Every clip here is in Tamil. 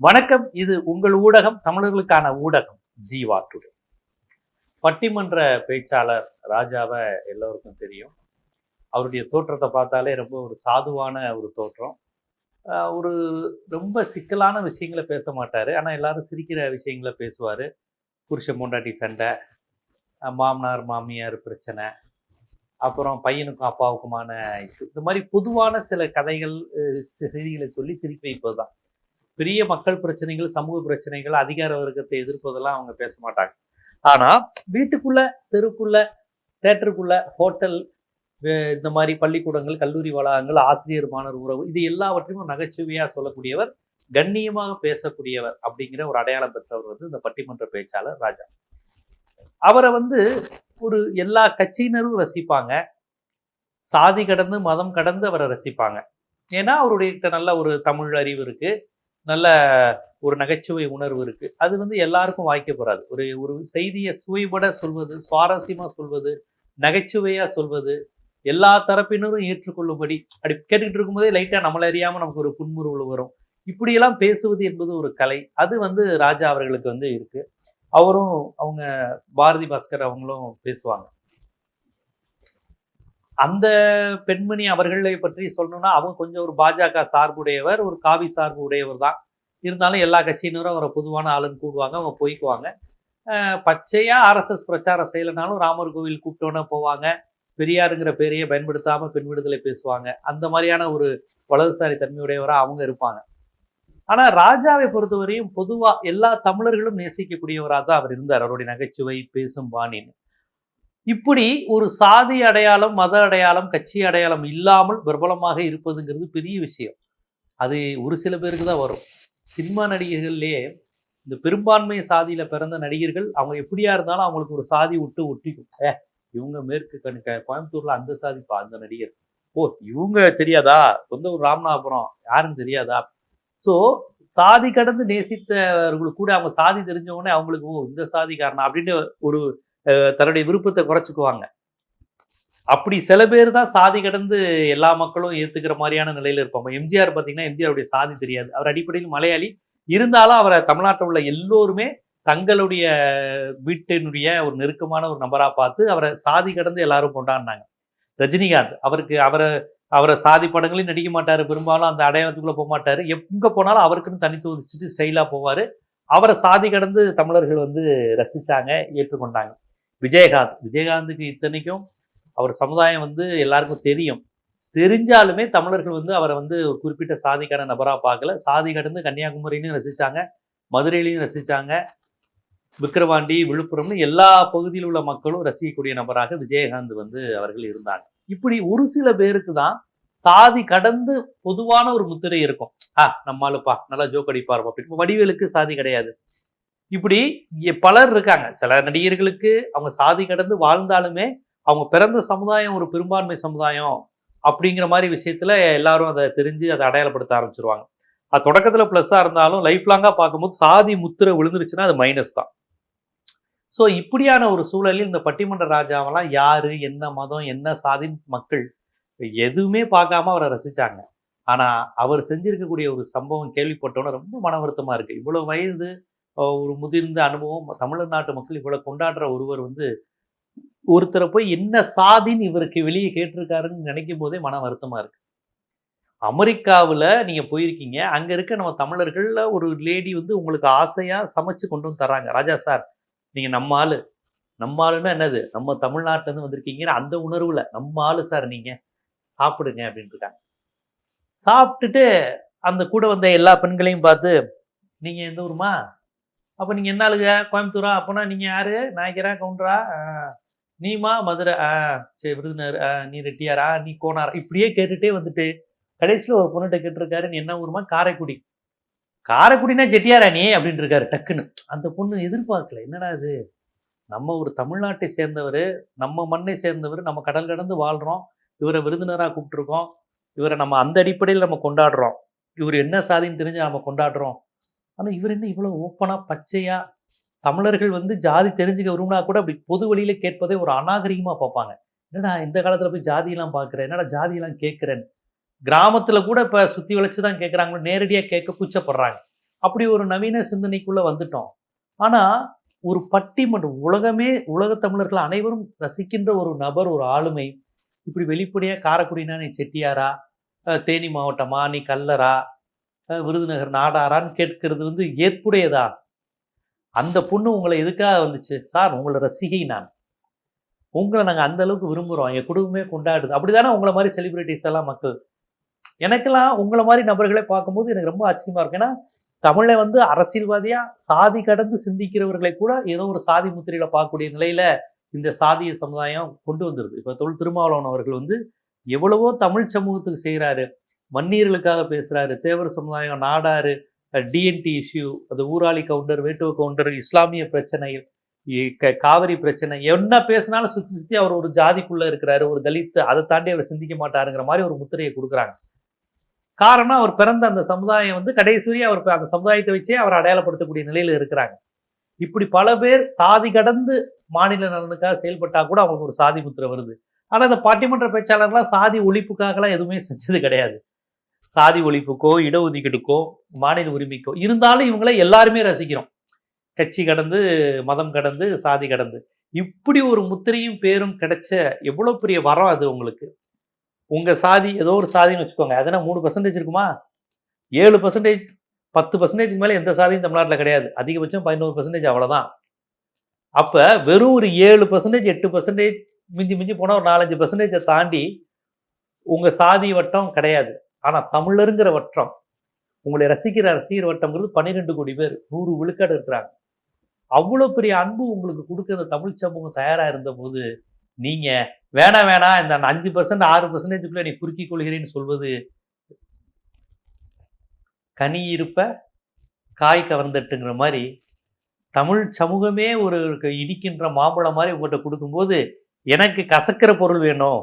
வணக்கம். இது உங்கள் ஊடகம் தமிழர்களுக்கான ஊடகம் ஜீவா டுடே பட்டிமன்ற பேச்சாளர் ராஜாவை எல்லோருக்கும் தெரியும். அவருடைய தோற்றத்தை பார்த்தாலே ரொம்ப ஒரு சாதுவான ஒரு தோற்றம். ஒரு ரொம்ப சிக்கலான விஷயங்களை பேச மாட்டார். ஆனால் எல்லாரும் சிரிக்கிற விஷயங்களை பேசுவார். புருஷன் மூண்டாட்டி சண்டை மாமனார் மாமியார் பிரச்சனை அப்புறம் பையனுக்கும் அப்பாவுக்குமான இது இந்த மாதிரி பொதுவான சில கதைகள் செய்திகளை சொல்லி சிரிக்க வைப்பது தான் பெரிய மக்கள் பிரச்சனைகள் சமூக பிரச்சனைகள் அதிகார வர்க்கத்தை எதிர்ப்பதெல்லாம் அவங்க பேச மாட்டாங்க. ஆனால் வீட்டுக்குள்ள தெருக்குள்ள தேட்டருக்குள்ள ஹோட்டல் இந்த மாதிரி பள்ளிக்கூடங்கள் கல்லூரி வளாகங்கள் ஆசிரியர் மாணவர் உறவு இது எல்லாவற்றையும் நகைச்சுவையாக சொல்லக்கூடியவர் கண்ணியமாக பேசக்கூடியவர் அப்படிங்கிற ஒரு அடையாளம் பெற்றவர் வந்து இந்த பட்டிமன்ற பேச்சாளர் ராஜா. அவரை வந்து ஒரு எல்லா கட்சியினரும் ரசிப்பாங்க. சாதி கடந்து மதம் கடந்து அவரை ரசிப்பாங்க. ஏன்னா அவருடைய நல்ல ஒரு தமிழ் அறிவு இருக்குது நல்ல ஒரு நகைச்சுவை உணர்வு இருக்குது அது வந்து எல்லாருக்கும் வாய்க்கப்படாது ஒரு ஒரு செய்தியை சுவைபட சொல்வது சுவாரஸ்யமாக சொல்வது நகைச்சுவையாக சொல்வது எல்லா தரப்பினரும் ஏற்றுக்கொள்ளும்படி அப்படி கேட்டுக்கிட்டு இருக்கும்போதே லைட்டாக நம்மளை அறியாமல் நமக்கு ஒரு புன்முறுவல் வரும். இப்படியெல்லாம் பேசுவது என்பது ஒரு கலை. அது வந்து ராஜா அவர்களுக்கு வந்து இருக்குது அவரும் அவங்க பாரதி பாஸ்கர் அவங்களும் பேசுவாங்க. அந்த பெண்மணி அவர்களை பற்றி சொல்லணும்னா அவங்க கொஞ்சம் ஒரு பாஜக சார்புடையவர் ஒரு காவி சார்பு உடையவர் தான் இருந்தாலும் எல்லா கட்சியினரும் அவரை பொதுவான ஆளுன்னு கூடுவாங்க அவங்க போய்க்குவாங்க. பச்சையாக ஆர்எஸ்எஸ் பிரச்சாரம் செய்யலைனாலும் ராமர் கோவில் கூப்பிட்டோன்னே போவாங்க. பெரியாருங்கிற பேரையே பயன்படுத்தாமல் பெண் விடுதலை பேசுவாங்க. அந்த மாதிரியான ஒரு வலதுசாரி தன்மையுடையவராக அவங்க இருப்பாங்க. ஆனால் ராஜாவை பொறுத்தவரையும் பொதுவாக எல்லா தமிழர்களும் நேசிக்கக்கூடியவராக தான் அவர் இருந்தார். அவருடைய நகைச்சுவை பேசும் பாணின்னு. இப்படி ஒரு சாதி அடையாளம் மத அடையாளம் கட்சி அடையாளம் இல்லாமல் பிரபலமாக இருப்பதுங்கிறது பெரிய விஷயம். அது ஒரு சில பேருக்கு தான் வரும். சினிமா நடிகர்கள்லேயே இந்த பெரும்பான்மை சாதியில் பிறந்த நடிகர்கள் அவங்க எப்படியா இருந்தாலும் அவங்களுக்கு ஒரு சாதி விட்டு ஒட்டிக்கும். ஏ இவங்க மேற்கு கணக்க கோயம்புத்தூரில் அந்த சாதிப்பா அந்த நடிகர். ஓ இவங்க தெரியாதா? சொந்த ஒரு ராமநாதபுரம். யாருன்னு தெரியாதா? ஸோ சாதி கடந்து நேசித்தவர்களுக்கு கூட அவங்க சாதி தெரிஞ்சவொடனே அவங்களுக்கு ஓ இந்த சாதிக்காரனா அப்படின்னு ஒரு தன்னுடைய விருப்பத்தை குறைச்சிக்குவாங்க. அப்படி சில பேர் தான் சாதி கடந்து எல்லா மக்களும் ஏற்றுக்கிற மாதிரியான நிலையில் இருப்பாங்க. எம்ஜிஆர் பார்த்தீங்கன்னா எம்ஜிஆருடைய சாதி தெரியாது. அவர் அடிப்படையில் மலையாளி. இருந்தாலும் அவரை தமிழ்நாட்டில் உள்ள எல்லோருமே தங்களுடைய வீட்டினுடைய ஒரு நெருக்கமான ஒரு நபராக பார்த்து அவரை சாதி கடந்து எல்லாரும் கொண்டாடினாங்க. ரஜினிகாந்த் அவருக்கு அவரை அவரை சாதி படங்களையும் நடிக்க மாட்டார். பெரும்பாலும் அந்த அடையாளத்துக்குள்ளே போக மாட்டார். எங்கே போனாலும் அவருக்குன்னு தனித்து வச்சுட்டு ஸ்டைலாக போவார். அவரை சாதி கடந்து தமிழர்கள் வந்து ரசித்தாங்க ஏற்றுக்கொண்டாங்க. விஜயகாந்த். விஜயகாந்துக்கு இத்தனைக்கும் அவர் சமுதாயம் வந்து எல்லாருக்கும் தெரியும். தெரிஞ்சாலுமே தமிழர்கள் வந்து அவரை வந்து ஒரு குறிப்பிட்ட சாதிக்கான நபரா பார்க்கல. சாதி கடந்து கன்னியாகுமரியிலையும் ரசிச்சாங்க மதுரையிலையும் ரசிச்சாங்க. விக்கிரவாண்டி விழுப்புரம்னு எல்லா பகுதியில் உள்ள மக்களும் ரசிக்கக்கூடிய நபராக விஜயகாந்த் வந்து அவர்கள் இருந்தாங்க. இப்படி ஒரு சில பேருக்கு தான் சாதி கடந்து பொதுவான ஒரு முத்திரை இருக்கும். ஆ நம்மளுப்பா நல்லா ஜோக் அடிப்பார் அப்படின்னு. வடிவேலுக்கு சாதி கிடையாது. இப்படி பலர் இருக்காங்க. சில நடிகர்களுக்கு அவங்க சாதி கடந்து வாழ்ந்தாலுமே அவங்க பிறந்த சமுதாயம் ஒரு பெரும்பான்மை சமுதாயம் அப்படிங்கிற மாதிரி விஷயத்துல எல்லாரும் அதை தெரிஞ்சு அதை அடையாளப்படுத்த ஆரம்பிச்சிருவாங்க. அது தொடக்கத்துல ப்ளஸ்ஸாக இருந்தாலும் லைஃப் லாங்காக பார்க்கும்போது சாதி முத்திரை விழுந்துருச்சுன்னா அது மைனஸ் தான். ஸோ இப்படியான ஒரு சூழலில் இந்த பட்டிமன்ற ராஜாவெல்லாம் யார் என்ன மதம் என்ன சாதின் மக்கள் எதுவுமே பார்க்காம அவரை ரசிச்சாங்க. ஆனால் அவர் செஞ்சிருக்கக்கூடிய ஒரு சம்பவம் கேள்விப்பட்டோன்னே ரொம்ப மன வருத்தமாக இருக்குது இவ்வளோ வயது ஒரு முதிர்ந்த அனுபவம். தமிழ்நாட்டு மக்கள் இவ்வளோ கொண்டாடுற ஒருவர் வந்து ஒருத்தரை போய் என்ன சாதின்னு இவருக்கு வெளியே கேட்டிருக்காருன்னு நினைக்கும் போதே மன வருத்தமாக இருக்கு. அமெரிக்காவில் நீங்கள் போயிருக்கீங்க. அங்கே இருக்க நம்ம தமிழர்கள்ல ஒரு லேடி வந்து உங்களுக்கு ஆசையாக சமைச்சு கொண்டு வந்து தராங்க ராஜா சார் நீங்கள் நம்ம ஆள். நம்ம ஆளுன்னா என்னது? நம்ம தமிழ்நாட்டிலேருந்து வந்திருக்கீங்கன்னு அந்த உணர்வில் நம்ம ஆளு சார் நீங்கள் சாப்பிடுங்க அப்படின்ட்டுருக்காங்க சாப்பிட்டுட்டு அந்த கூட வந்த எல்லா பெண்களையும் பார்த்து நீங்கள் எந்த ஊருமா அப்போ நீங்கள் என்ன ஆளுங்க கோயம்புத்தூரா? அப்போனா நீங்கள் யாரு? நாய்க்கிறா கவுண்டரா? நீமா? மதுரை? ஆ சரி விருதுநர் ஆ, நீ ரெட்டியாரா நீ கோனாரா? இப்படியே கேட்டுட்டே வந்துட்டு கடைசியில் ஒரு பொண்ணுகிட்ட கேட்டிருக்காரு நீ என்ன ஊருமா காரைக்குடி. காரைக்குடினா ஜெட்டியாரா நீ? அப்படின்னு இருக்காரு டக்குன்னு. அந்த பொண்ணு எதிர்பார்க்கல. என்னடா இது? நம்ம ஒரு தமிழ்நாட்டை சேர்ந்தவர் நம்ம மண்ணை சேர்ந்தவர் நம்ம கடல் கடந்து வாழ்கிறோம் இவரை விருந்தினராக கூப்பிட்டுருக்கோம். இவரை நம்ம அந்த அடிப்படையில் நம்ம கொண்டாடுறோம். இவர் என்ன சாதின்னு தெரிஞ்சு நம்ம கொண்டாடுறோம். ஆனால் இவர் என்ன இவ்வளோ ஓப்பனாக பச்சையாக தமிழர்கள் வந்து ஜாதி தெரிஞ்சுக்க விரும்பினா கூட அப்படி பொது வழியில் கேட்பதே ஒரு அநாகரிகமாக பார்ப்பாங்க. என்னடா இந்த காலத்தில் போய் ஜாதியெல்லாம் பார்க்குறேன் என்னடா ஜாதியெல்லாம் கேட்குறேன் கிராமத்தில் கூட இப்போ சுற்றி வளைச்சு தான் கேட்குறாங்களோ நேரடியாக கேட்க கூச்சப்படுறாங்க. அப்படி ஒரு நவீன சிந்தனைக்குள்ளே வந்துட்டோம். ஆனால் ஒரு பட்டிமன்றம் உலகமே உலக தமிழர்கள் அனைவரும் ரசிக்கின்ற ஒரு நபர் ஒரு ஆளுமை. இப்படி வெளிப்படையாக காரக்குடினா நீ செட்டியாரா தேனி மாவட்டமா நீ கல்லரா விருதுநகர் நாடாரான்னு கேட்கிறது வந்து ஏற்புடையதா? அந்த பொண்ணு உங்களை எதுக்காக வந்துச்சு? சார் உங்களை ரசிகை நான். உங்களை நாங்கள் அந்த அளவுக்கு விரும்புகிறோம் என் குடும்பமே கொண்டாடுது. அப்படிதானே உங்களை மாதிரி செலிப்ரிட்டிஸ் எல்லாம் மக்கள். எனக்கெல்லாம் உங்களை மாதிரி நபர்களை பார்க்கும்போது எனக்கு ரொம்ப ஆச்சரியமா இருக்கும். ஏன்னா தமிழை வந்து அரசியல்வாதியாக சாதி கடந்து சிந்திக்கிறவர்களை கூட ஏதோ ஒரு சாதி முத்திரையில் பார்க்கக்கூடிய நிலையில் இந்த சாதிய சமுதாயம் கொண்டு வந்துருது. இப்போ தொல் திருமாவளவன் அவர்கள் வந்து எவ்வளவோ தமிழ் சமூகத்துக்கு செய்கிறாரு வன்னியர்களுக்காக பேசுகிறாரு தேவர் சமுதாயம் நாடாரு டிஎன்டி இஷ்யூ அது ஊராளி கவுண்டர் வேட்டுவ கவுண்டர் இஸ்லாமிய பிரச்சனை இ- காவிரி பிரச்சனை என்ன பேசினாலும் சுற்றி சுற்றி அவர் ஒரு ஜாதிக்குள்ளே இருக்கிறாரு ஒரு தலித்து அதை தாண்டி அவர் சிந்திக்க மாட்டாருங்கிற மாதிரி ஒரு முத்திரையை கொடுக்குறாங்க. காரணம் அவர் பிறந்த அந்த சமுதாயம் வந்து கடைசி வரையும் அவர் அந்த சமுதாயத்தை வச்சே அவர் அடையாளப்படுத்தக்கூடிய நிலையில் இருக்கிறாங்க. இப்படி பல பேர் சாதி கடந்து மாநில நலனுக்காக செயல்பட்டால் கூட அவங்களுக்கு ஒரு சாதி முத்திரை வருது. ஆனால் இந்த பாட்டிமன்ற பேச்சாளர்லாம் சாதி ஒழிப்புக்காகலாம் எதுவுமே செஞ்சது கிடையாது. சாதி ஒழிப்புக்கோ இடஒதுக்கீடுக்கோ மாநில உரிமைக்கோ இருந்தாலும் இவங்களை எல்லாருமே ரசிக்கிறோம். கட்சி கடந்து மதம் கடந்து சாதி கடந்து. இப்படி ஒரு முத்திரையும் பேரும் கிடைச்ச எவ்வளோ பெரிய வரம் அது உங்களுக்கு? உங்கள் சாதி ஏதோ ஒரு சாதின்னு வச்சுக்கோங்க. அதனால் மூணு பர்சன்டேஜ் இருக்குமா? ஏழு பர்சன்டேஜ் பத்து பர்சன்டேஜ் மேலே எந்த சாதியும் தமிழ்நாட்டில் கிடையாது. அதிகபட்சம் பதினோரு பர்சன்டேஜ் அவ்வளோதான் அப்போ வெறும் ஒரு ஏழு பர்சன்டேஜ் எட்டு பர்சன்டேஜ் மிஞ்சி மிஞ்சி போனால் ஒரு நாலஞ்சு பர்சன்டேஜை தாண்டி உங்கள் சாதி வட்டம் கிடையாது. ஆனால் தமிழருங்கிற வட்டம் உங்களை ரசிக்கிற ரசிகர் வட்டம்ங்கிறது பன்னிரெண்டு கோடி பேர் நூறு விழுக்காடு இருக்கிறாங்க. அவ்வளோ பெரிய அன்பு உங்களுக்கு கொடுக்குற இந்த தமிழ் சமூகம் தயாராக இருந்தபோது நீங்கள் வேணாம் வேணாம் இந்த அஞ்சு பர்சன்ட் ஆறு பர்சன்டேஜுக்குள்ளே நீ குறுக்கிக் கொள்கிறேன்னு சொல்வது கனி இருப்ப காய் கவர்ந்துட்டுங்கிற மாதிரி தமிழ் சமூகமே ஒரு இடிக்கின்ற மாம்பழம் மாதிரி உங்கள்கிட்ட கொடுக்கும்போது எனக்கு கசக்கிற பொருள் வேணும்.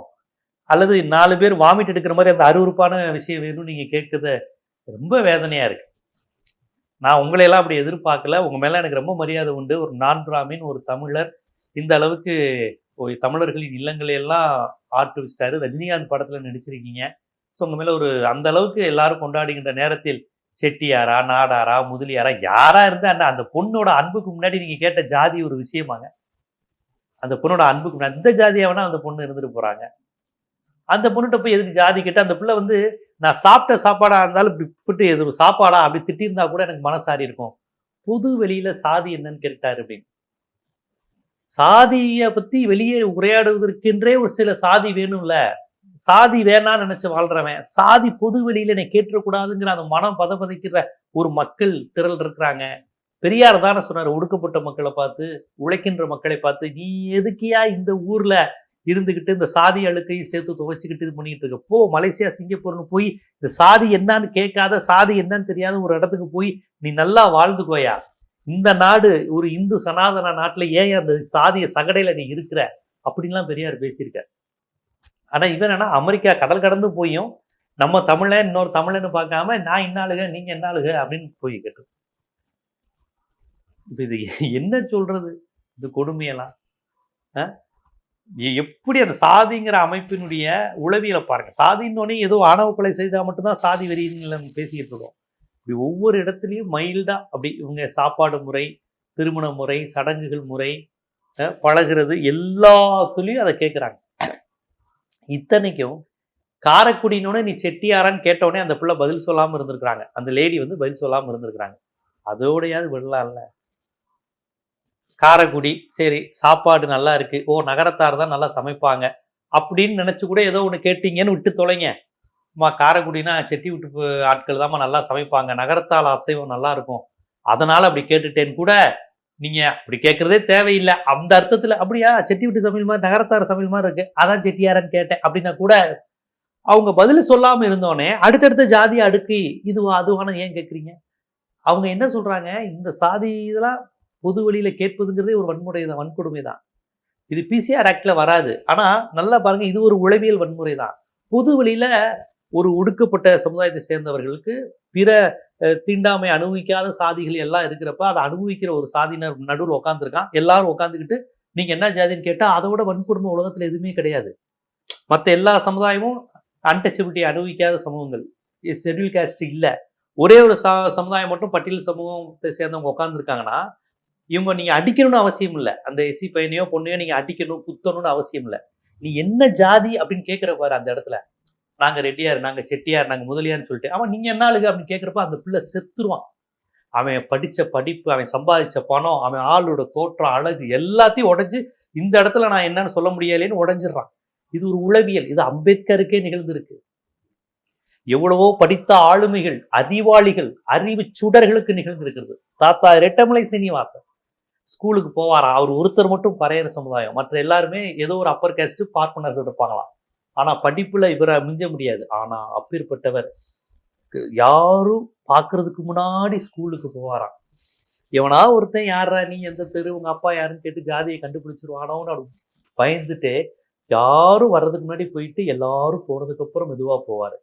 அல்லது நாலு பேர் வாமிட் எடுக்கிற மாதிரி அந்த அருவருப்பான விஷயம் வேணும்னு நீங்கள் கேட்குறது ரொம்ப வேதனையாக இருக்குது நான் உங்களையெல்லாம் அப்படி எதிர்பார்க்கல. உங்கள் மேலே எனக்கு ரொம்ப மரியாதை உண்டு. ஒரு நான் பிராமின் ஒரு தமிழர். இந்த அளவுக்கு தமிழர்களின் இல்லங்களையெல்லாம் ஆட்டு வச்சிட்டாரு. ரஜினிகாந்த் படத்தில் நடிச்சிருக்கீங்க. ஸோ உங்கள் மேலே ஒரு அந்த அளவுக்கு எல்லாரும் கொண்டாடுகின்ற நேரத்தில் செட்டியாரா நாடாரா முதலியாரா யாரா இருந்தா அந்த பொண்ணோட அன்புக்கு முன்னாடி நீங்கள் கேட்ட ஜாதி ஒரு விஷயமாங்க. அந்த பொண்ணோட அன்புக்கு முன்னாடி அந்த ஜாதியாக வேணால் அந்த பொண்ணு இருந்துட்டு போகிறாங்க அந்த பொண்ணுகிட்ட போய் எதுக்கு ஜாதி கேட்டு அந்த பிள்ளை வந்து நான் சாப்பிட்ட சாப்பாடா இருந்தாலும் இப்படி விட்டு எது சாப்பாடா? அப்படி திட்டியிருந்தா கூட எனக்கு மனசாரி இருக்கும். பொது வெளியில சாதி என்னன்னு கேட்டாரு அப்படின்னு. சாதியை பத்தி வெளியே உரையாடுவதற்கென்றே ஒரு சில சாதி வேணும்ல. சாதி வேணாம்னு நினைச்சு வாழ்றவன் சாதி பொது வெளியில என்னை கேட்டுறக்கூடாதுங்கிற அந்த மனம் பதபதைக்கிற ஒரு மக்கள் திரள் இருக்கிறாங்க. பெரியார் தானே சொன்னார் ஒடுக்கப்பட்ட மக்களை பார்த்து உழைக்கின்ற மக்களை பார்த்து நீ எதுக்கியா இந்த ஊர்ல இருந்துக்கிட்டு இந்த சாதி அழுக்கையும் சேர்த்து துவைச்சிக்கிட்டு இது பண்ணிட்டு இருக்க. போ மலேசியா சிங்கப்பூர்னு போய் இந்த சாதி என்னன்னு கேட்காத சாதி என்னன்னு தெரியாத ஒரு இடத்துக்கு போய் நீ நல்லா வாழ்ந்துக்கோயா இந்த நாடு ஒரு இந்து சனாதன நாட்டில் ஏன் அந்த சாதிய சகடையில் நீ இருக்கிற? அப்படின்லாம் பெரியார் பேசியிருக்கார். ஆனால் இவன் என்ன அமெரிக்கா கடல் கடந்து போயும் நம்ம தமிழன் இன்னொரு தமிழன்னு பார்க்காம நான் இன்னாளுக நீங்கள் என்னாளுக அப்படின்னு போய் கேட்டு இப்போ இது என்ன சொல்கிறது இது கொடுமையெல்லாம். ஆ? எப்படி அந்த சாதிங்கிற அமைப்பினுடைய உளவியலை பாருங்க. சாதின்னொன்னே ஏதோ ஆணவ கொலை செய்தால் மட்டும்தான் சாதி வெறின்னு நம்ம பேசிக்கிட்டு இருக்கோம். இப்படி ஒவ்வொரு இடத்துலையும் மைல்டா அப்படி இவங்க சாப்பாடு முறை திருமண முறை சடங்குகள் முறை பழகிறது எல்லாத்துலேயும் அதை கேட்குறாங்க இத்தனைக்கும் காரக்குடினோட நீ செட்டியாரான்னு கேட்டவுடனே அந்த பிள்ளை பதில் சொல்லாமல் இருந்திருக்கிறாங்க. அந்த லேடி வந்து பதில் சொல்லாமல் இருந்திருக்கிறாங்க. அதோடையாவது விடலாம்ல காரைக்குடி சரி சாப்பாடு நல்லா இருக்குது ஓ நகரத்தார் தான் நல்லா சமைப்பாங்க. அப்படின்னு நினச்சி கூட ஏதோ ஒன்று கேட்டீங்கன்னு விட்டு தொலைங்க. அம்மா காரைக்குடினா செட்டி விட்டு ஆட்கள் தான்மா நல்லா சமைப்பாங்க. நகரத்தால் அசைவம் நல்லா இருக்கும். அதனால் அப்படி கேட்டுட்டேன்னு கூட. நீங்கள் அப்படி கேட்குறதே தேவையில்லை. அந்த அர்த்தத்தில் அப்படியா? செட்டி விட்டு சமையல் மாதிரி நகரத்தார் சமையல் மாதிரி இருக்குது அதான் செட்டியாரன்னு கேட்டேன். அப்படின்னா கூட அவங்க பதில் சொல்லாமல் இருந்தோடனே அடுத்தடுத்த ஜாதி அடுக்கு இதுவா அதுவான ஏன் கேட்குறீங்க அவங்க என்ன சொல்கிறாங்க இந்த சாதி இதெல்லாம் பொது வழியில் கேட்பதுங்கிறதே ஒரு வன்முறை தான் வன்கொடுமை தான் இது பிசிஆர் ஆக்டில் வராது. ஆனால் நல்லா பாருங்கள் இது ஒரு உளவியல் வன்முறை தான் பொது வழியில் ஒரு ஒடுக்கப்பட்ட சமுதாயத்தை சேர்ந்தவர்களுக்கு பிற தீண்டாமை அனுபவிக்காத சாதிகள் எல்லாம் இருக்கிறப்ப அதை அனுபவிக்கிற ஒரு சாதியினர் நடுவில் உட்காந்துருக்கான் எல்லாரும் உட்காந்துக்கிட்டு நீங்கள் என்ன ஜாதின்னு கேட்டால் அதோட வன்கொடுமை உலகத்தில் எதுவுமே கிடையாது. மற்ற எல்லா சமுதாயமும் அன்டச்சபிலிட்டி அனுபவிக்காத சமூகங்கள். ஷெட்யூல் காஸ்ட் இல்லை. ஒரே ஒரு ச சமுதாயம் மட்டும் பட்டியல் சமூகத்தை சேர்ந்தவங்க உட்காந்துருக்காங்கன்னா இவங்க நீங்க அடிக்கணும்னு அவசியம் இல்லை. அந்த எஸ்சி பையனையோ பொண்ணையோ நீங்க அடிக்கணும் குத்தணும்னு அவசியம் இல்லை. நீ என்ன ஜாதி அப்படின்னு கேட்கிற பாரு அந்த இடத்துல. நாங்க ரெட்டியார் நாங்க செட்டியார் நாங்க முதலியார்னு சொல்லிட்டு அவன் நீங்க என்ன ஆளுங்க அப்படின்னு கேட்கிறப்ப அந்த பிள்ளை செத்துருவான். அவன் படிச்ச படிப்பு அவன் சம்பாதிச்ச பணம் அவன் ஆளோட தோற்றம் அழகு எல்லாத்தையும் உடஞ்சு இந்த இடத்துல நான் என்னன்னு சொல்ல முடியலேன்னு உடஞ்சிடுறான். இது ஒரு உளவியல். இது அம்பேத்கருக்கே நிகழ்ந்திருக்கு. எவ்வளவோ படித்த ஆளுமைகள் அறிவாளிகள் அறிவு சுடர்களுக்கு நிகழ்ந்திருக்கிறது. தாத்தா ரெட்டமலை சீனிவாசன். ஸ்கூலுக்கு போவாராம் அவர் ஒருத்தர் மட்டும் பறையிற சமுதாயம். மற்ற எல்லாருமே ஏதோ ஒரு அப்பர் கேஸ்ட்டு பார்ப்பனர்கள் இருப்பாங்களாம். ஆனால் படிப்பில் இவரை மிஞ்ச முடியாது. ஆனால் அப்பேற்பட்டவர் யாரும் பார்க்கறதுக்கு முன்னாடி ஸ்கூலுக்கு போவாராம். எவனா ஒருத்தன் யாரா நீ? எந்த தெரு? உங்கள் அப்பா யாருன்னு கேட்டு ஜாதியை கண்டுபிடிச்சிருவானோன்னு அவர் பயந்துட்டு யாரும் வர்றதுக்கு முன்னாடி போயிட்டு எல்லாரும் போனதுக்கப்புறம் மெதுவாக போவார்.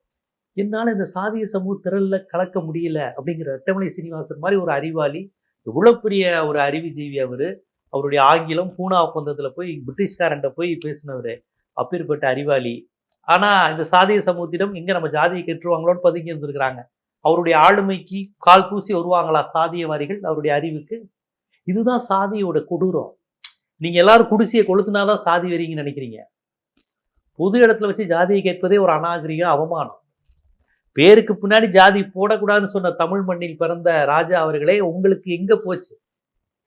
என்னால் இந்த சாதிய சமூக திரள்ல கலக்க முடியல அப்படிங்கிற ரெட்டமலை சீனிவாசன் மாதிரி ஒரு அறிவாளி எவ்வளோ பெரிய ஒரு அறிவுஜீவி அவர். அவருடைய ஆங்கிலம் பூனா ஒப்பந்தத்தில் போய் பிரிட்டிஷ்காரன்ட்ட போய் பேசினவர். அப்பேற்பட்ட அறிவாளி. ஆனால் இந்த சாதிய சமூகத்திடம் எங்கே நம்ம ஜாதியை கெட்டுருவாங்களோன்னு பதுங்கி இருந்திருக்கிறாங்க. அவருடைய ஆளுமைக்கு கால் பூசி வருவாங்களா சாதியவாதிகள் அவருடைய அறிவுக்கு? இதுதான் சாதியோட கொடூரம். நீங்கள் எல்லாரும் குடிசையை கொளுத்துனாதான் சாதி வரீங்கன்னு நினைக்கிறீங்க. பொது இடத்துல வச்சு ஜாதியை கேட்பதே ஒரு அநாகரிகம் அவமானம். பேருக்கு பின்னாடி ஜாதி போடக்கூடாதுன்னு சொன்ன தமிழ் மண்ணில் பிறந்த ராஜா அவர்களே உங்களுக்கு எங்கே போச்சு?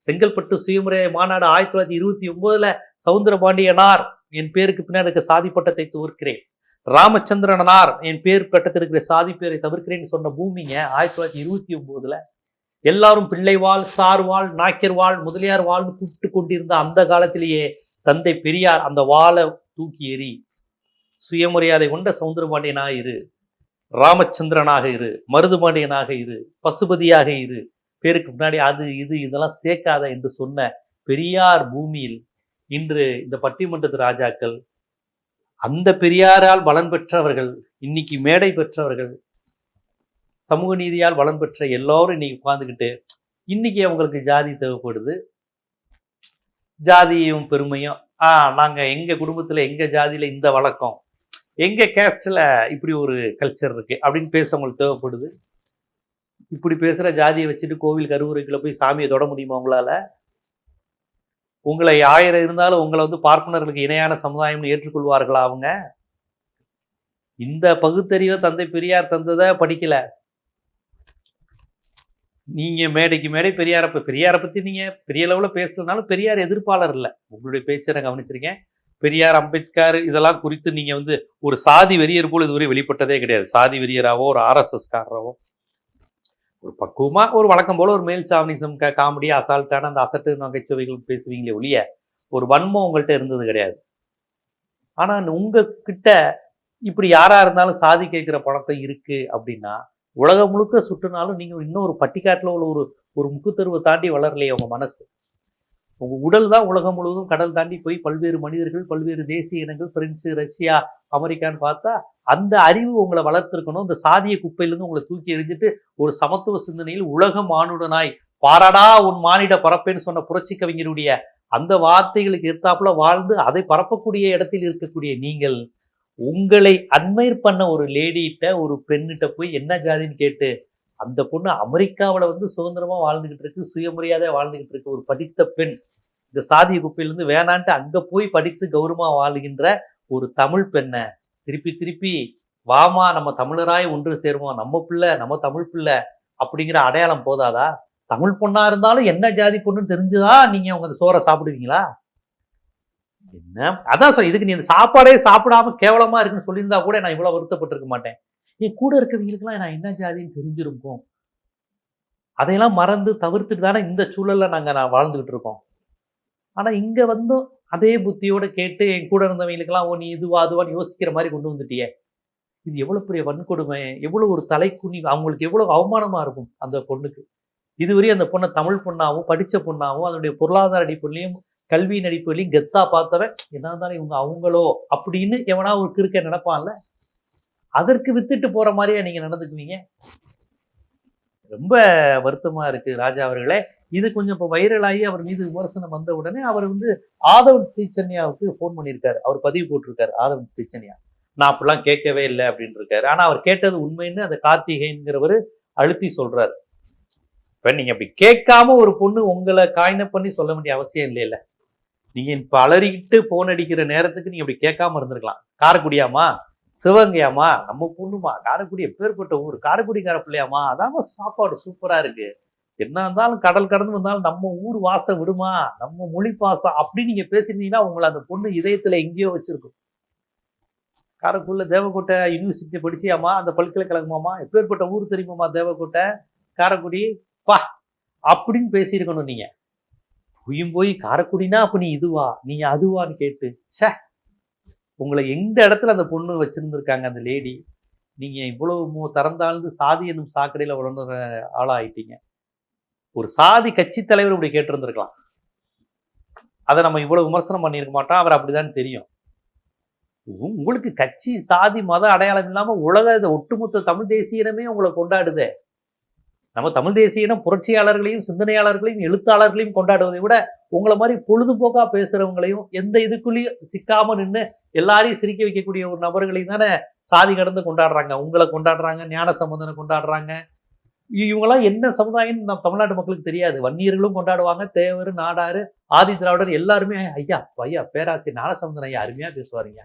செங்கல்பட்டு சுயமுறை மாநாடு ஆயிரத்தி தொள்ளாயிரத்தி இருபத்தி ஒன்பதுல சவுந்தரபாண்டியனார் என் பேருக்கு பின்னாடி இருக்க சாதி பட்டத்தை தவிர்க்கிறேன். ராமச்சந்திரனார் என் பேர் பட்டத்தில் இருக்கிற சாதி பேரை தவிர்க்கிறேன்னு சொன்ன பூமிங்க ஆயிரத்தி தொள்ளாயிரத்தி இருபத்தி ஒன்பதுல. எல்லாரும் பிள்ளைவாள் சார்வாள் நாக்கியர்வாள் முதலியார் வாழ்னு கூப்பிட்டு கொண்டிருந்த அந்த காலத்திலேயே தந்தை பெரியார் அந்த வாளை தூக்கி எறி சுயமரியாதை கொண்ட சவுந்தரபாண்டியனாயிரு ராமச்சந்திரனாக இரு மருதுபாண்டியனாக இரு பசுபதியாக இரு. பேருக்கு முன்னாடி அது இது இதெல்லாம் சேர்க்காத என்று சொன்ன பெரியார் பூமியில் இன்று இந்த பட்டிமன்றத்து ராஜாக்கள் அந்த பெரியாரால் பலன் பெற்றவர்கள் இன்னைக்கு மேடை பெற்றவர்கள் சமூக நீதியால் பலன் பெற்ற எல்லோரும் இன்னைக்கு உட்காந்துக்கிட்டு இன்னைக்கு அவங்களுக்கு ஜாதி தேவைப்படுது. ஜாதியும் பெருமையும் ஆ நாங்கள் எங்கள் குடும்பத்தில் எங்கள் ஜாதியில் இந்த வழக்கம்? எங்கள் கேஸ்டில் இப்படி ஒரு கல்ச்சர் இருக்குது அப்படின்னு பேச தேவைப்படுது? இப்படி பேசுகிற ஜாதியை வச்சுட்டு கோவில் கருவறைக்குள்ள போய் சாமியை தொட முடியுமா உங்களால்? உங்களை ஆயிரம் இருந்தாலும் உங்களை வந்து பார்ப்பனர்களுக்கு இணையான சமுதாயம்னு ஏற்றுக்கொள்வார்களா அவங்க? இந்த பகுத்தறிவை தந்தை பெரியார் தந்ததை படிக்கல. நீங்கள் மேடைக்கு மேடை பெரியாரை பெரியாரை பற்றி நீங்கள் பெரிய லெவலில் பேசலனாலும் பெரியார் எதிர்ப்பாளர் இல்லை. உங்களுடைய பேச்சை நான் கவனிச்சிருக்கேன். பெரியார் அம்பேத்கர் இதெல்லாம் குறித்து நீங்க வந்து ஒரு சாதி வெறியர் போல் இதுவரை வெளிப்பட்டதே கிடையாது. சாதி வெறியராகவோ ஒரு ஆர்எஸ்எஸ்காரராகவோ ஒரு பக்குவமாக ஒரு வழக்கம் போல ஒரு மேல் சாவனிசம் காமெடி அசால்ட்டான அந்த அசட்டு நகைச்சுவைகள் பேசுவீங்களே ஒழிய ஒரு வன்மம் உங்கள்கிட்ட இருந்தது கிடையாது. ஆனால் உங்ககிட்ட இப்படி யாராக இருந்தாலும் சாதி கேட்குற பழக்கம் இருக்குது அப்படின்னா உலகம் முழுக்க சுட்டுனாலும் நீங்கள் இன்னும் ஒரு பட்டிக்காட்டில் உள்ள ஒரு ஒரு முக்குத்தருவை தாண்டி வளரலையே உங்கள் மனசு. உங்கள் உடல் தான் உலகம் முழுவதும் கடல் தாண்டி போய் பல்வேறு மனிதர்கள் பல்வேறு தேசிய இனங்கள் பிரெஞ்சு ரஷ்யா அமெரிக்கான்னு பார்த்தா அந்த அறிவு உங்களை வளர்த்துருக்கணும். இந்த சாதிய குப்பையிலிருந்து உங்களை தூக்கி எறிஞ்சிட்டு ஒரு சமத்துவ சிந்தனையில் உலக மானுடனாய் பாராடா உன் மானிட பரப்பேன்னு சொன்ன புரட்சி கவிஞருடைய அந்த வார்த்தைகளுக்கு எடுத்தாப்புல வாழ்ந்து அதை பரப்பக்கூடிய இடத்தில் இருக்கக்கூடிய நீங்கள் உங்களை அட்மையர் பண்ண ஒரு லேடிகிட்ட ஒரு பெண்ணிட்ட போய் என்ன ஜாதின்னு கேட்டு அந்த பொண்ணு அமெரிக்காவில் வந்து சுதந்திரமாக வாழ்ந்துக்கிட்டு இருக்கு சுயமரியாதையாக வாழ்ந்துக்கிட்டு இருக்கு. ஒரு படித்த பெண். இந்த சாதிய குப்பையிலேருந்து வேணான்ட்டு அங்கே போய் படித்து கௌரவமாக வாழ்கின்ற ஒரு தமிழ் பெண்ணை. திருப்பி திருப்பி வாமா நம்ம தமிழராய் ஒன்று சேருவோம். நம்ம பிள்ளை நம்ம தமிழ் பிள்ளை அப்படிங்கிற அடையாளம் போதாதா? தமிழ் பொண்ணா இருந்தாலும் என்ன ஜாதி பொண்ணுன்னு தெரிஞ்சுதா நீங்க உங்க அந்த சோறை சாப்பிடுவீங்களா? என்ன? அதான் சார் இதுக்கு நீ இந்த சாப்பாடே சாப்பிடாம கேவலமா இருக்குன்னு சொல்லியிருந்தா கூட நான் இவ்வளவு வருத்தப்பட்டிருக்க மாட்டேன். என் கூட இருக்கிறவங்களுக்கெல்லாம் நான் என்ன ஜாதின்னு தெரிஞ்சிருக்கும். அதையெல்லாம் மறந்து தவிர்த்துட்டு தானே இந்த சூழலில் நாங்கள் நான் வாழ்ந்துக்கிட்டு இருக்கோம். ஆனால் இங்கே வந்தும் அதே புத்தியோடு கேட்டு என் கூட இருந்தவங்களுக்கெல்லாம் ஓ நீ இதுவா அதுவான்னு யோசிக்கிற மாதிரி கொண்டு வந்துட்டியே. இது எவ்வளோ பெரிய வன்கொடுமை எவ்வளோ ஒரு தலைக்குனி அவங்களுக்கு எவ்வளோ அவமானமாக இருக்கும் அந்த பொண்ணுக்கு. இதுவரை அந்த பொண்ணை தமிழ் பொண்ணாகவும் படித்த பொண்ணாகவும் அதனுடைய பொருளாதார அடிப்படையிலையும் கல்வியின் அடிப்படையிலையும் கெத்தாக பார்த்தவன் என்ன இருந்தாலும் இவங்க அவங்களோ? அப்படின்னு எவனா ஒரு கிருக்க நினைப்பான்ல? அதற்கு வித்துட்டு போற மாதிரியே நீங்க நடந்துக்குவீங்க? ரொம்ப வருத்தமா இருக்கு ராஜா அவர்களே. இது கொஞ்சம் இப்போ வைரலாகி அவர் மீது விமர்சனம் வந்த உடனே அவர் வந்து ஆதவன் ஸ்ரீச்சன்யாவுக்கு ஃபோன் பண்ணியிருக்காரு. அவர் பதிவு போட்டிருக்காரு ஆதவன் ஸ்ரீச்சன்யா நான் அப்படிலாம் கேட்கவே இல்லை அப்படின்னு இருக்காரு ஆனால் அவர் கேட்டது உண்மைன்னு அந்த கார்த்திகேயன்கிறவர் அழுத்தி சொல்றாரு. இப்போ நீங்க அப்படி கேட்காம ஒரு பொண்ணு உங்களை காயின பண்ணி சொல்ல வேண்டிய அவசியம் இல்லைல்ல. நீங்க இப்போ அலறிக்கிட்டு போன் அடிக்கிற நேரத்துக்கு நீங்க அப்படி கேட்காம இருந்திருக்கலாம். காரக்குடியாமா சிவகங்கையாமா நம்ம பொண்ணுமா காரைக்குடி எப்பேற்பட்ட ஊர் காரைக்குடிக்கார பிள்ளையாமா அதாம்மா சாப்பாடு சூப்பராக இருக்குது என்ன இருந்தாலும் கடல் கடந்து வந்தாலும் நம்ம ஊர் வாசம் விடுமா நம்ம மொழி பாசம் அப்படின்னு நீங்கள் பேசியிருந்தீங்கன்னா உங்களை அந்த பொண்ணு இதயத்தில் எங்கேயோ வச்சுருக்கும். காரைக்குடியில் தேவக்கோட்டை யூனிவர்சிட்டி படிச்சியாமா அந்த பல்கலைக்கழகமாம்மா எப்பேற்பட்ட ஊர் தெரியுமாமா தேவக்கோட்டை காரைக்குடி? பா அப்படின்னு பேசியிருக்கணும் நீங்கள் போயும் போய் காரைக்குடினா அப்போ நீ இதுவா நீ அதுவான்னு கேட்டு ச்சே உங்களை எந்த இடத்துல அந்த பொண்ணு வச்சுருந்துருக்காங்க அந்த லேடி நீங்கள் இவ்வளவு மு- திறந்தாழ்ந்து சாதி என்னும் சாக்கடையில் வளர்ந்த ஆளாகிட்டீங்க ஒரு சாதி கட்சி தலைவர் இப்படி கேட்டிருந்திருக்கலாம். அதை நம்ம இவ்வளோ விமர்சனம் பண்ணியிருக்க மாட்டோம். அவர் அப்படிதான் தெரியும். உங்களுக்கு கட்சி சாதி மத அடையாளம் இல்லாமல் உலக இந்த ஒட்டுமொத்த தமிழ் தேசியனமே உங்களை கொண்டாடுதே. நம்ம தமிழ் தேசியனம் புரட்சியாளர்களையும் சிந்தனையாளர்களையும் எழுத்தாளர்களையும் கொண்டாடுவதை விட உங்களை மாதிரி பொழுதுபோக்காக பேசுகிறவங்களையும் எந்த இதுக்குள்ளேயும் சிக்காமல் நின்று எல்லாரையும் சிரிக்க வைக்கக்கூடிய ஒரு நபர்களையும் தானே சாதி கடந்து கொண்டாடுறாங்க. உங்களை கொண்டாடுறாங்க ஞான சம்பந்தனை கொண்டாடுறாங்க. இவங்களாம் என்ன சமுதாயம் நம்ம தமிழ்நாட்டு மக்களுக்கு தெரியாது. வன்னியர்களும் கொண்டாடுவாங்க தேவர் நாடாறு ஆதி திராவிடர் எல்லாருமே ஐயா ஐயா பேராசிரியர் ஞானசம்பந்தன் ஐயா அருமையாக பேசுவாருங்க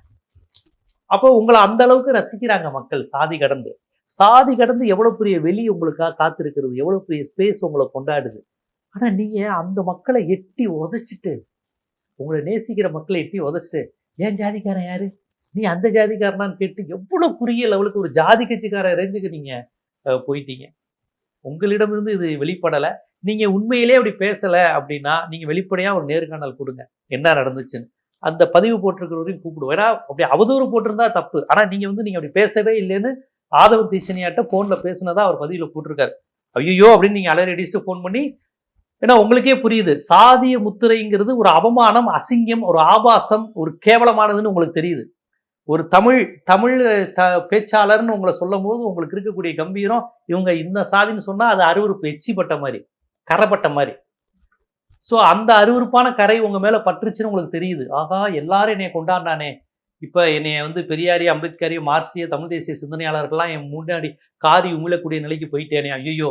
அப்போ உங்களை அந்த அளவுக்கு ரசிக்கிறாங்க மக்கள் சாதி கடந்து. சாதி கடந்து எவ்வளோ பெரிய வெளி உங்களுக்காக காத்திருக்கிறது? எவ்வளோ பெரிய ஸ்பேஸ் உங்களை கொண்டாடுது? ஆனால் நீங்கள் அந்த மக்களை எட்டி உதச்சிட்டு உங்களை நேசிக்கிற மக்களை எட்டி உதச்சிட்டு ஏன் ஜாதிக்காரன் யாரு? நீ அந்த ஜாதிக்காரனான்னு கேட்டு எவ்வளோ குறுகிய லெவலுக்கு ஒரு ஜாதி கட்சிக்கார ரேஞ்சுக்கு நீங்கள் போயிட்டீங்க. உங்களிடமிருந்து இது வெளிப்படலை. நீங்கள் உண்மையிலே அப்படி பேசலை அப்படின்னா நீங்கள் வெளிப்படையாக ஒரு நேர்காணல் கொடுங்க. என்ன நடந்துச்சுன்னு. அந்த பதிவு போட்டிருக்கிறவரையும் கூப்பிடுவோம். ஏன்னா அப்படி அவதூறு போட்டிருந்தா தப்பு. ஆனால் நீங்கள் வந்து நீங்கள் அப்படி பேசவே இல்லைன்னு ஆதவ தீசனியாட்ட ஃபோனில் பேசினதா அவர் பதிவில் போட்டிருக்காரு. ஐயோ அப்படின்னு நீங்கள் அலறி அடிச்சுட்டு ஃபோன் பண்ணி ஏன்னா உங்களுக்கே புரியுது. சாதிய முத்திரைங்கிறது ஒரு அவமானம் அசிங்கம் ஒரு ஆபாசம் ஒரு கேவலமானதுன்னு உங்களுக்கு தெரியுது. ஒரு தமிழ் தமிழ் த பேச்சாளர்னு உங்களை சொல்லும் போது உங்களுக்கு இருக்கக்கூடிய கம்பீரம் இவங்க இந்த சாதின்னு சொன்னால் அது அருவருப்பு எச்சிப்பட்ட மாதிரி கரைப்பட்ட மாதிரி. ஸோ அந்த அருவருப்பான கரை உங்கள் மேலே பற்றுச்சுன்னு உங்களுக்கு தெரியுது. ஆகா எல்லாரும் என்னை கொண்டாடினானே. இப்போ என்னைய வந்து பெரியாரி அம்பேத்கரி மார்க்சிய தமிழ் தேசிய சிந்தனையாளர்கள்லாம் என் முன்னாடி காரி உமிழக்கூடிய நிலைக்கு போயிட்டேனே. ஐயோ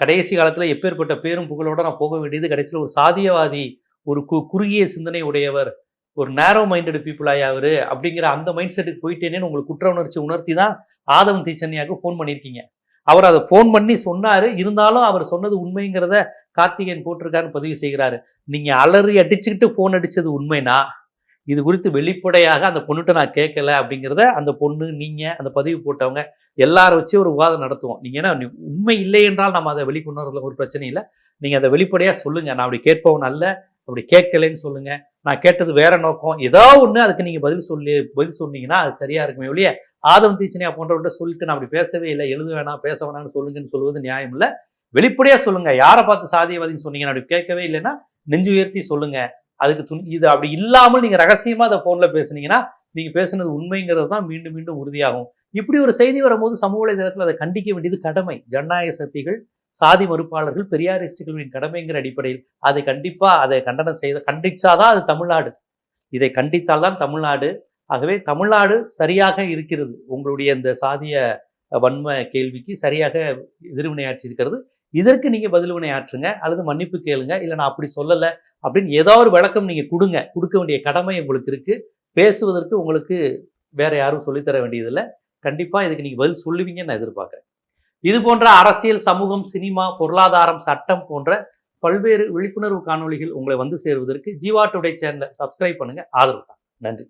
கடைசி காலத்தில் எப்பேற்பட்ட பேரும் புகழோட நான் போக வேண்டியது கடைசியில் ஒரு சாதியவாதி ஒரு கு குறுகிய சிந்தனை உடையவர் ஒரு நேரோ மைண்டட் பீப்புள் அவர் அப்படிங்கிற அந்த மைண்ட் செட்டுக்கு போயிட்டேனேன்னு உங்களுக்கு குற்ற உணர்ச்சி உணர்த்தி தான் ஆதவன் தீச்சன்யாவுக்கு ஃபோன் பண்ணியிருக்கீங்க. அவர் அதை ஃபோன் பண்ணி சொன்னார். இருந்தாலும் அவர் சொன்னது உண்மைங்கிறத கார்த்திகேயன் போட்டிருக்காருன்னு பதிவு செய்கிறாரு. நீங்கள் அலறி அடிச்சுக்கிட்டு ஃபோன் அடித்தது உண்மைனா இது குறித்து வெளிப்படையாக அந்த பொண்ணுகிட்ட நான் கேட்கல அப்படிங்கிறத அந்த பொண்ணு நீங்கள் அந்த பதிவு போட்டவங்க எல்லாரும் வச்சு ஒரு விவாதம் நடத்துவோம். நீங்கள் ஏன்னா உண்மை இல்லை என்றால் நம்ம அதை வெளிக்கொண்டு ஒரு பிரச்சனை இல்லை. நீங்கள் அதை வெளிப்படையாக சொல்லுங்கள் நான் அப்படி கேட்பவன் அல்ல அப்படி கேட்கலைன்னு சொல்லுங்கள் நான் கேட்டது வேற நோக்கம். ஏதோ ஒன்று அதுக்கு நீங்கள் பதில் சொல்லி பதில் சொன்னீங்கன்னா அது சரியாக இருக்குமே ஒழிய ஆதம் தீச்சனையா போன்றவர்கிட்ட சொல்லிட்டு நான் அப்படி பேசவே இல்லை. எழுத வேணாம் பேச வேணாம்னு சொல்லுங்கன்னு சொல்லுவது நியாயம் இல்லை. வெளிப்படையாக சொல்லுங்கள் யாரை பார்த்து சாதியவாதின்னு சொன்னீங்கன்னா அப்படி கேட்கவே இல்லைன்னா நெஞ்சு உயர்த்தி சொல்லுங்கள் அதுக்கு துணி இது அப்படி இல்லாமல் நீங்கள் ரகசியமாக அதை ஃபோனில் பேசுனீங்கன்னா நீங்கள் பேசுனது உண்மைங்கிறது தான் மீண்டும் மீண்டும் உறுதியாகும். இப்படி ஒரு செய்தி வரும்போது சமூக வலைதளத்தில் அதை கண்டிக்க வேண்டியது கடமை. ஜனநாயக சக்திகள் சாதி மறுப்பாளர்கள் பெரியாரிஸ்டுகளின் கடமைங்கிற அடிப்படையில் அதை கண்டிப்பாக அதை கண்டனம் செய்த கண்டிச்சாதான் அது தமிழ்நாடு. இதை கண்டித்தால்தான் தமிழ்நாடு. ஆகவே தமிழ்நாடு சரியாக இருக்கிறது. உங்களுடைய இந்த சாதிய வன்ம கேள்விக்கு சரியாக எதிர்வினையாற்றி இருக்கிறது. இதற்கு நீங்கள் பதில் வினையாற்றுங்க அல்லது மன்னிப்பு கேளுங்க இல்லை நான் அப்படி சொல்லலை அப்படின்னு ஏதோ ஒரு விளக்கம் நீங்கள் கொடுங்க கொடுக்க வேண்டிய கடமை உங்களுக்கு இருக்குது பேசுவதற்கு உங்களுக்கு வேற யாரும் சொல்லித்தர வேண்டியதில்லை. கண்டிப்பாக இதுக்கு நீங்கள் பதில் சொல்லுவீங்கன்னு நான் எதிர்பார்க்குறேன். இது போன்ற அரசியல் சமூகம் சினிமா பொருளாதாரம் சட்டம் போன்ற பல்வேறு விழிப்புணர்வு காணொளிகள் உங்களை வந்து சேருவதற்கு ஜீவா டுடே சேனலை சப்ஸ்கிரைப் பண்ணுங்க. ஆதரவு தான். நன்றி.